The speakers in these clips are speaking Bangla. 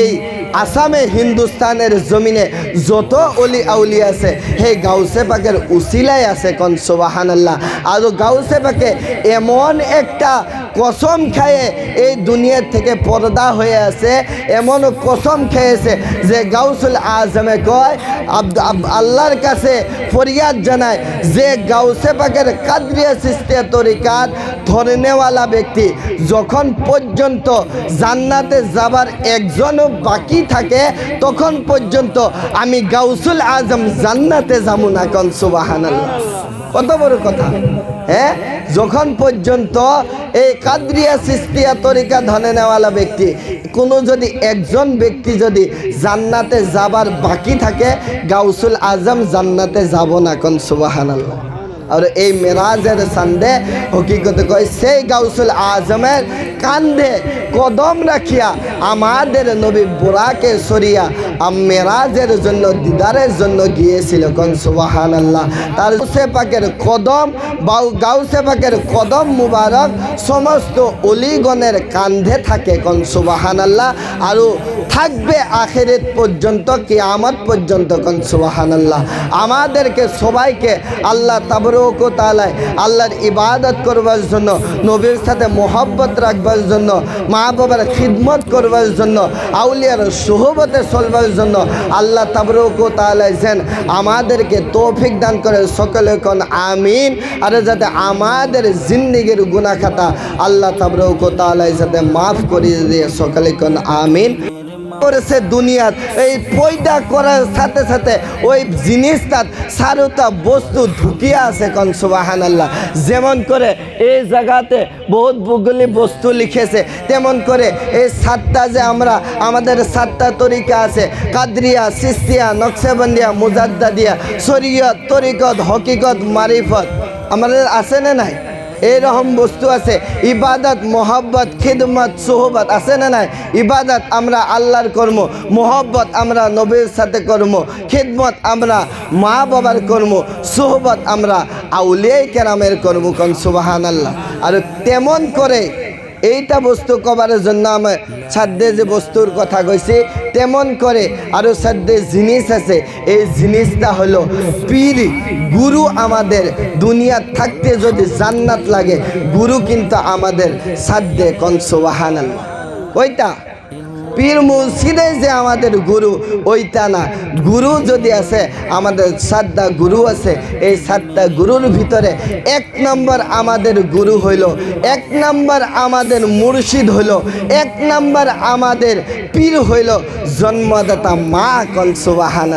এই আসামে হিন্দুস্তানের জমিনে যত অলি আউলি আছে, সেই গাউসে পাকের উচিলাই আছে কন সোবাহান আল্লাহ আর গাউসে পাকে এমন একটা কসম খায়ে এই দুনিয়ার থেকে পর্দা হয়ে আছে। এমন কসম খেয়েছে যে গাউসুল আজমে কয় আল্লাহর কাছে ফরিয়াদ জানায় যে গাউসে পাকের কাদরিয়া সিস্তিয়া তরিকাত ধরনেওয়ালা ব্যক্তি যখন পর্যন্ত জান্নাতে যাবার একজনও বাকি থাকে, তখন পর্যন্ত আমি গাউসুল আজম জান্নাতে যাব না কন কত বড় কথা। হ্যাঁ? যখন পর্যন্ত এই কাদ্রিয়া সিস্তিয়া তরিকা ধনে নেওয়ালা ব্যক্তি, কোনো যদি একজন ব্যক্তি যদি জান্নাতে যাবার বাকি থাকে, গাউসুল আজম জান্নাতে যাব না কোন সুবাহান আর এই মেরাজের সান্দে হকিকতে কয় সেই গাউসুল আজমের কান্ধে কদম রাখিয়া আমাদের নবী বুড়াকে সরিয়া মেরাজের জন্য দিদারের জন্য গিয়েছিল কোন সুবাহান আল্লাহ তার গাউসে পাকের কদম বাউ গাউসে পাকের কদম মুবারক সমস্ত অলিগণের কান্ধে থাকে কোন সুবাহান আল্লাহ আরও থাকবে আখেরেত পর্যন্ত, কিয়ামত পর্যন্ত কোন সুবাহান আল্লাহ আমাদেরকে সবাইকে আল্লাহ তাবরক তালায় আল্লাহর ইবাদত করবার জন্য, নবীর সাথে মোহব্বত রাখবার জন্য মা বাবার খিদমত করবার জন্য, আউলিয়ার সোহবতে চলবার জন্য আল্লাহ তাবরক তালায় যেন আমাদেরকে তৌফিক দান করে সকলে কোন, আমিন। আর যাতে আমাদের জিন্দিগির গুণাখাতা আল্লাহ তাবরক তালায় যাতে মাফ করিয়ে দিয়ে সকলে কোন, আমিন। করেছে দুনিয়াত এই পয়দা করার সাথে সাথে ওই জিনিসটার সারোটা বস্তু ঢুকিয়ে আছে কন সুবাহান আল্লাহ যেমন করে এই জায়গাতে বহুত ভূগোলি বস্তু লিখেছে, তেমন করে এই সাতটা যে আমরা, আমাদের সাতটা তরিকা আছে, কাদরিয়া সিস্তিয়া নকশাবন্দিয়া, মুজাদ্দাদিয়া, শরীয়ত, তরিকত, হকিকত, মারিফত। আমাদের আছে না নাই? এইরকম বস্তু আছে। ইবাদত, মোহাব্বত, খিদমত, সোহবত আছে না নাই? ইবাদত আমরা আল্লাহর কর্ম, মোহব্বত আমরা নবীর সাথে কর্ম, খিদমত আমরা মা বাবার কর্ম, সোহবত আমরা আউলিয়াই কেরামের কর্ম কন সুবাহান আল্লাহ আর তেমন করে এইটা বস্তু কবার জন্য আমি সাধ্যে যে বস্তুর কথা কইছি, তেমন করে আরও সাধ্যে জিনিস আছে। এই জিনিসটা হলো পীর, গুরু আমাদের দুনিয়া থাকতে যদি জান্নাত লাগে, গুরু কিন্তু আমাদের সাধ্যে কনসোবাহান ওইটা। পীর মুর্শিদে যে আমাদের গুরু ওইটা না। গুরু যদি আছে, আমাদের সাতটা গুরু আছে, এই সাতটা গুরুর ভিতরে এক নম্বর আমাদের গুরু হইল, এক নম্বর আমাদের মুর্শিদ হইল, এক নম্বর আমাদের পীর হইল জন্মদাতা মা কনসুবাহান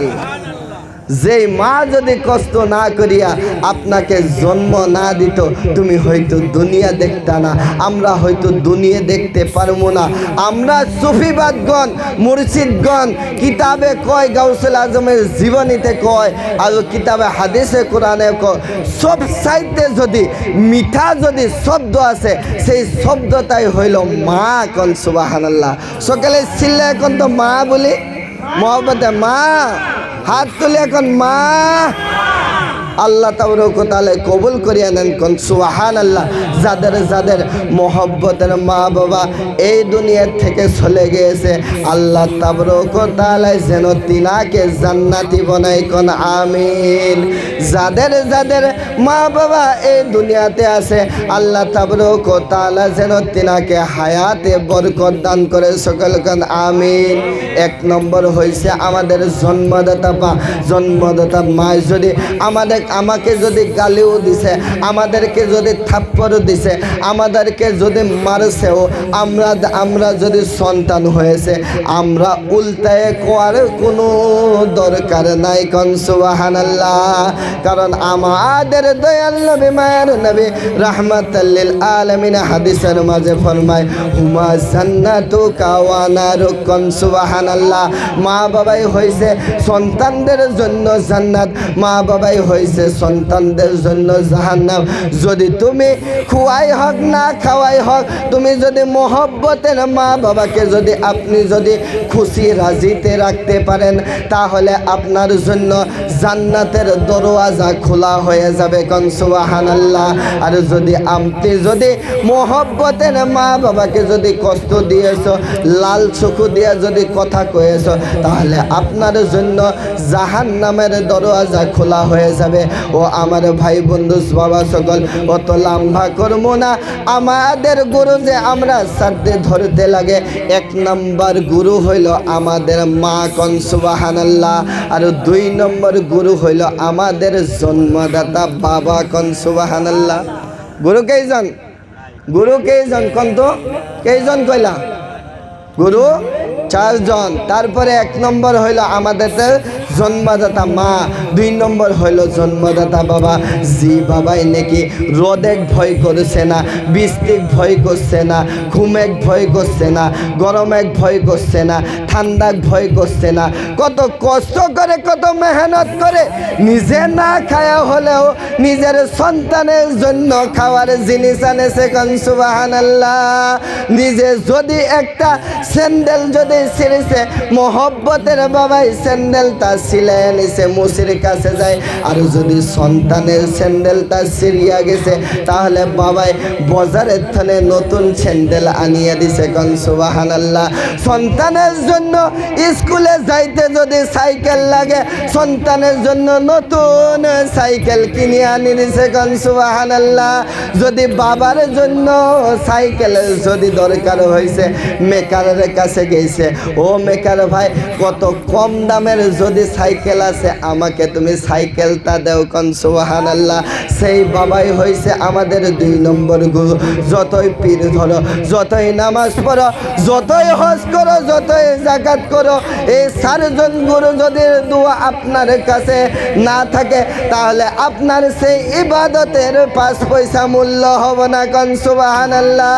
যেই মা যদি কষ্ট না করিয়া আপনাকে জন্ম না দিত, তুমি হয়তো দুনিয়া দেখতা না। আমরা হয়তো দুনিয়া দেখতে পারব না। আমরা সুফিবাদগণ, মুর্শিদগণ, কিতাবে কয়, গাউসুল আজমের জীবনীতে কয় আর কিতাবে, হাদিসে, কোরআনে কয়, সব সাইডে যদি, মিঠা যদি শব্দ আছে, সেই শব্দটাই হইল মা কন সুবাহান আল্লাহ সকালে ছিলে এখন তো মা বলি? মহব্বতে মা। হাত তুলে এখন মা আল্লাহ তাবরকতালে কবুল করিয়া নেন। কোন সুহান আল্লাহ যাদের যাদের মোহব্বতের মা বাবা এই দুনিয়ার থেকে চলে গিয়েছে, আল্লাহ তাবরকতালে যেন তিনাকে জান্নাতি বনাই কোন আমিন। যাদের যাদের মা বাবা এই দুনিয়াতে আছে, আল্লাহ তাবরকতালা যেন তিনাকে হায়াতে বরকত দান করে সকল। কোন আমিন। এক নম্বর হয়েছে আমাদের জন্মদাতা বা জন্মদাতা মায় যদি আমাদের আমাকে যদি গালিও দিছে, আমাদেরকে যদি থাপ্পড় দিছে, আমাদেরকে যদি মারছেও, আমরা আমরা যদি সন্তান হয়েছে, আমরা উল্টায় কোয়ার কোনো দরকার নাই কন সুবাহান কারণ আমাদের দয়াল নবী, মায়ের নবী রাহমাতাল্লিল আলমিন হাদিসের মাঝে ফরমায়, হুমা জান্নাতু কাওয়ানার কন সুবাহান মা বাবাই হয়েছে সন্তানদের জন্য জান্নাত মা বাবাই হয়েছে হয়েছে সন্তানদের জন্য জাহান্নাম। যদি তুমি খুয়াই হোক না খাওয়াই হোক, তুমি যদি মোহব্বতের মা বাবাকে যদি আপনি যদি খুশি রাজিতে রাখতে পারেন, তাহলে আপনার জন্য জান্নাতের দরওয়াজা খোলা হয়ে যাবে কনসুবাহান আল্লাহ আর যদি আপনি যদি মোহব্বতের মা বাবাকে যদি কষ্ট দিয়েছ, লাল চকু দিয়ে যদি কথা কয়েছ, তাহলে আপনার জন্য জাহান নামের দরওয়াজা খোলা হয়ে যাবে। ও আমার ভাই বন্ধু বাবা সকল অত লম্বা করব না। আমাদের গুরু যে আমরা সাধ্যে ধরতে লাগে, এক নম্বর গুরু হইল আমাদের মা কনসুবাহান আল্লাহ আর দুই নম্বর গুরু হইল আমাদের জন্মদাতা বাবা কনসুবাহান আল্লাহ গুরু কেইজন? গুরু কেইজন কন্ত কেইজন কইলা? গুরু? চারজন। তারপরে এক নম্বর হইল আমাদের জন্মদাতা মা, দুই নম্বর হইল জন্মদাতা বাবা। জি বাবাই নাকি রোদেক ভয় করছে না বৃষ্টিক ভয় করছে না, ঘুমেক ভয় করছে না, গরমেক ভয় করছে না, ঠান্ডাক ভয় করছে না। কত কষ্ট করে, কত মেহনত করে নিজে না খায়া হলেও নিজের সন্তানের জন্য খাওয়ার জিনিস আনেছে কনসুবাহান আল্লাহ নিজে যদি একটা স্যান্ডেল যদি ছিঁড়েছে মোহব্বতের বাবাই স্যান্ডেলটা সিলাই এনেছে মুসির কাছে যায়। আর যদি সন্তানের স্যান্ডেলটা ছিঁড়িয়া গেছে, তাহলে বাবাই বাজারের থানে নতুন স্যান্ডেল আনিয়ে দিছে। কনসুবাহান আল্লাহ সন্তানের জন্য স্কুলে যাইতে যদি সাইকেল লাগে, সন্তানের জন্য নতুন সাইকেল কিনে আনি দিছে। কনসুবাহান আল্লাহ যদি বাবার জন্য সাইকেল যদি দরকার হয়েছে মেকারের কাছে গেছে। ও মেকার ভাই, কত কম দামের যদি সাইকেল আছে, আমাকে তুমি সাইকেলটা দেও কনসুবাহান আল্লাহ সেই বাবাই হয়েছে আমাদের দুই নম্বর গুরু। যতই পীর ধরো, যতই নামাজ পড়ো, যতই হজ করো, যতই জাকাত করো এই চারজন গুরু যদি দোয়া আপনার কাছে না থাকে, তাহলে আপনার সেই ইবাদতের পাঁচ পয়সা মূল্য হবে না কনসুবাহান আল্লাহ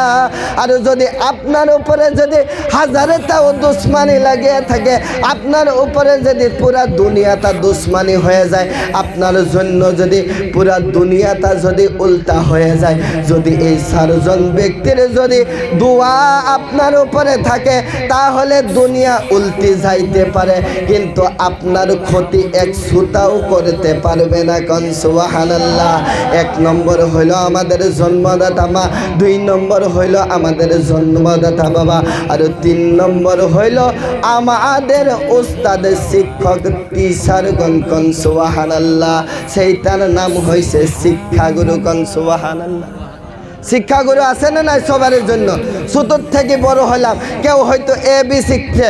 আর যদি আপনার উপরে যদি হাজারেটাও দুশ্মানি লাগিয়ে থাকে। আপনার উপরে যদি পুরা দুনিয়াটা দুশ্মানি হয়ে যায়, আপনার জন্য যদি পুরা দুনিয়াটা যদি উল্টা হয়ে যায়, যদি এই চারজন ব্যক্তির যদি দোয়া আপনার উপরে থাকে, তাহলে দুনিয়া উল্টি যাইতে পারে। কিন্তু আপনার ক্ষতি এক সুতাও করতে পারবে না কন কনসুয়াহানাল্লাহ এক নম্বর হইল আমাদের জন্মদাতা মা, দুই নম্বর হইল আমাদের জন্মদাতা বাবা, আর তিন নম্বর হইল আমাদের উস্তাদ শিক্ষক টিচারগণ কনসুয়াহানাল্লাহ সেইটার নাম হয়েছে শিক্ষাগুরু কনসুয়াহানাল্লাহ শিক্ষাগুরু আছে না নাই সবার জন্য? ছোটোর থেকে বড় হলাম। কেউ হয়তো এ বি শিখছে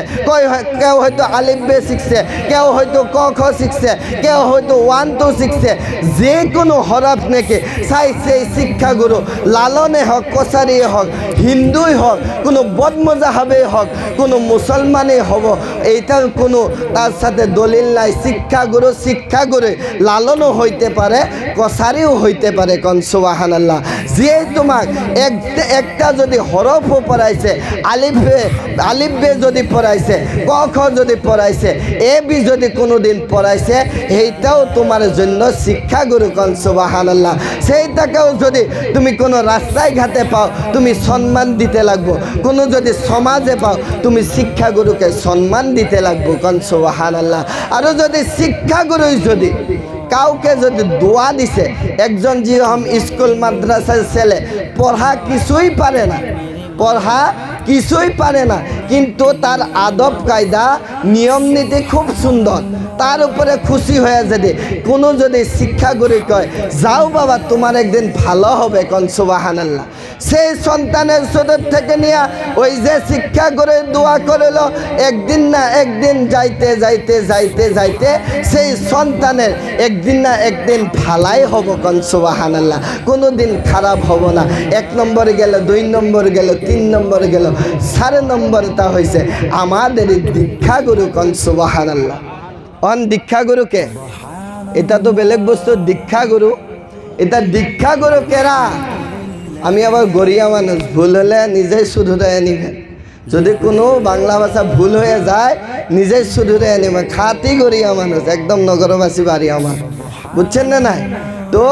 কেউ হয়তো আলিফ বে শিখছে, কেউ হয়তো ক, খ শিখছে, কেউ হয়তো ওয়ান, টু শিখছে। যে কোনো হরফ নেকে চাই সেই শিক্ষাগুরু। লালনে হোক কছারি হোক, হিন্দুই হোক, কোনো বদমজাহাবে হোক, কোনো মুসলমানই হব। এইটার কোনো তার সাথে দলিল নাই। শিক্ষাগুরু শিক্ষাগুরু লালনও হইতে পারে, কছারিও হইতে পারে কনসুবাহান আল্লাহ যে তোমাক এক একটা যদি হরফও পড়াইছে, আলিফে আলিফে যদি পড়াইছে, ক খ যদি পড়াইছে, এ বি যদি কোনো দিন পড়াইছে এইটাও তোমার জন্য শিক্ষাগুরু কনসুবাহান আল্লাহ সেইটাকেও যদি তুমি কোনো রাস্তায় ঘাটে পাও, তুমি সম্মান দিতে লাগবো। কোনো যদি সমাজে পাও, তুমি শিক্ষাগুরুকে সম্মান দিতে লাগবো কনসুবাহান আল্লাহ আরও যদি শিক্ষাগুরুই যদি কাউকে যদি দোয়া দিছে, একজন যেরকম স্কুল মাদ্রাসার ছেলে পড়া কিছুই পারে না। পড়া কিছুই পারে না। কিন্তু তার আদব কায়দা, নিয়ম নীতি খুব সুন্দর। তার উপরে খুশি হয়ে যদি কোনো যদি শিক্ষাগুরু কয়, যাও বাবা, তোমার একদিন ভালো হবে কনসুবাহান আল্লাহ সেই সন্তানের সুদর থেকে নিয়ে ওই যে শিক্ষাগুরু দোয়া করল, একদিন না একদিন যাইতে যাইতে যাইতে যাইতে, সেই সন্তানের একদিন না একদিন ভালাই হব কনসুবাহান আল্লাহ কোনো দিন খারাপ হব না। এক নম্বর গেল, দুই নম্বর গেল, তিন নম্বর গেল চার নম্বরটা হয়েছে আমাদের দীক্ষাগুরু কনসুবাহান আল্লাহ অন দীক্ষাগুরুকে এটা তো বেলেগ বস্তু, দীক্ষাগুরু। এটা দীক্ষাগুরু কেরা? আমি আবার গরিয়া মানুষ, ভুল হলে নিজেই শুধরে নিবে। যদি কোনো বাংলা ভাষা ভুল হয়ে যায়, নিজেই শুধরে নিবে। খাতি গরিয়া মানুষ, একদম নগরবাসী বাড়ি আমার। বুঝছেন না নাই? তো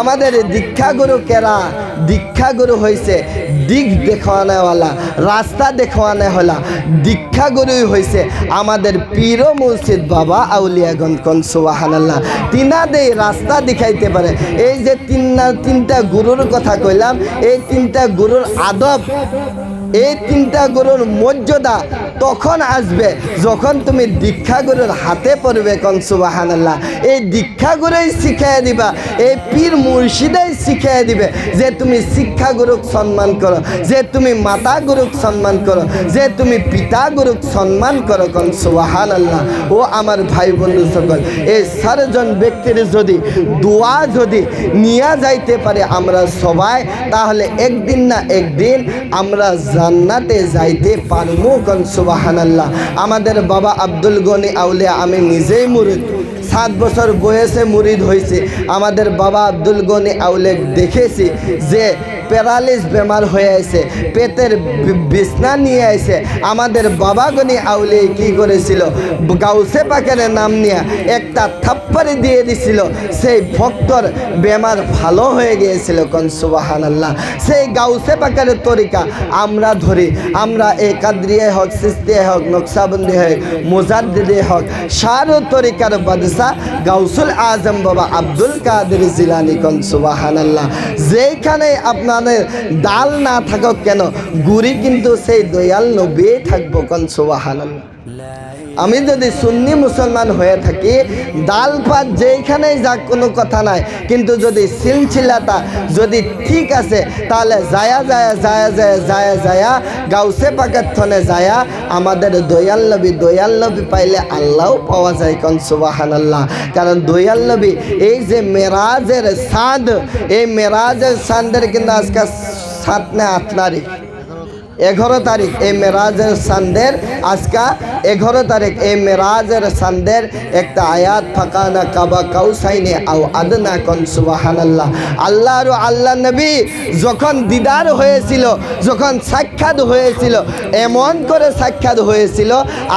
আমাদের দীক্ষাগুরু কেরা? দীক্ষাগুরু হয়েছে দিক দেখানোওয়ালা রাস্তা দেখানো হলা দীক্ষাগুরুই হয়েছে আমাদের পীর মুর্শিদ বাবা আউলিয়াগঞ্জ কন, সুবাহানাল্লাহ। তিনাদের রাস্তা দেখাইতে পারে। এই যে তিনটা তিনটা গুরুর কথা কইলাম, এই তিনটা গুরুর আদব, এই তিনটা গুরুর মর্যাদা তখন আসবে। যখন তুমি দীক্ষা গুরুর হাতে পড়বে কন সুবাহানাল্লাহ, এই দীক্ষা গুরুই শিখাই দিবা, এই পীর মুর্শিদাই শিখাই দিবে যে তুমি শিক্ষা গুরুক সম্মান করো, যে তুমি মাতা গুরুক সম্মান করো, যে তুমি পিতা গুরুক সম্মান করো কন সুবাহান আল্লাহ ও আমার ভাই বন্ধু সকল এই চারজন ব্যক্তির যদি দোয়া যদি নিয়ে যাইতে পারে আমরা সবাই, তাহলে একদিন না একদিন আমরা জান্নাতে যাইতে পারব কন সুবাহান আল্লাহ আমাদের বাবা আব্দুল গনি আউলিয়া, আমি নিজেই মুরিদ। সাত বছর বয়সে মুরিদ হয়েছে। আমাদের বাবা আব্দুল গনি আউলে দেখেছি যে প্যারালিস বেমার হয়ে আছে পেটের বিছনা নিয়ে আইছে। আমাদের বাবা গনি আউলে কি করেছিল? গাউসে পাকের নাম নিয়ে একটা থাপ্পারি দিয়ে দিছিল। সেই ভক্তর বেমার ভালো হয়ে গিয়েছিল কন সুবাহান আল্লাহ সেই গাউসে পাকের তরিকা, আমরা ধরি, আমরা এই কাদ্রিয়ায় হোক, সিস্তিয়ে হোক, নকশাবন্দি হোক মুজাদ্দিদে হোক, সারো তরিকার বাদশা গাউসুল আজম বাবা আব্দুল কাদের জিলানি কন সুবাহান আল্লাহ যেখানে আপনাদের ডাল না থাকুক কেন? গুড়ি কিন্তু সেই দয়াল নবী থাকব কন সুবাহান আমি যদি সুন্নি মুসলমান হয়ে থাকি, ডাল পাত যেইখানেই যাক, কোনো কথা নাই। কিন্তু যদি সিলসিলাটা যদি ঠিক আছে, তাহলে যায়া যায়া যায়া যায়া যায়া যায়া, গাউসে পাকের থনে যায়া, আমাদের দয়াল্লবী দয়াল্লবী পাইলে আল্লাহও পাওয়া যায় কন সুবাহান আল্লাহ কারণ দয়াল্লবী এই যে মেরাজের সাঁদ, এই মেরাজের সাঁদের কিন্তু আজকে সাত না আট তারিখ। এগারো তারিখ, এই মেরাজের সান্দের আজকা এগারো তারিখ এই মেরাজের সান্দের একটা আয়াত, ফাঁকানা কাবা কাউসাইনে আও আদনা কন সুবাহান আল্লাহ আর আল্লাহ নবী যখন দিদার হয়েছিল, যখন সাক্ষাৎ হয়েছিল, এমন করে সাক্ষাৎ হয়েছিল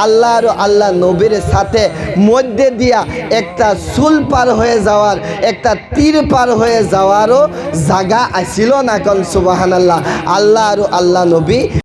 আল্লাহ আর আল্লাহ নবীর সাথে মধ্যে দিয়া একটা সুল পার হয়ে যাওয়ার, একটা তীর পার হয়ে যাওয়ারও জাগা আসিল না কন সুবাহান আল্লাহ আল্লাহ আর আল্লাহ নবী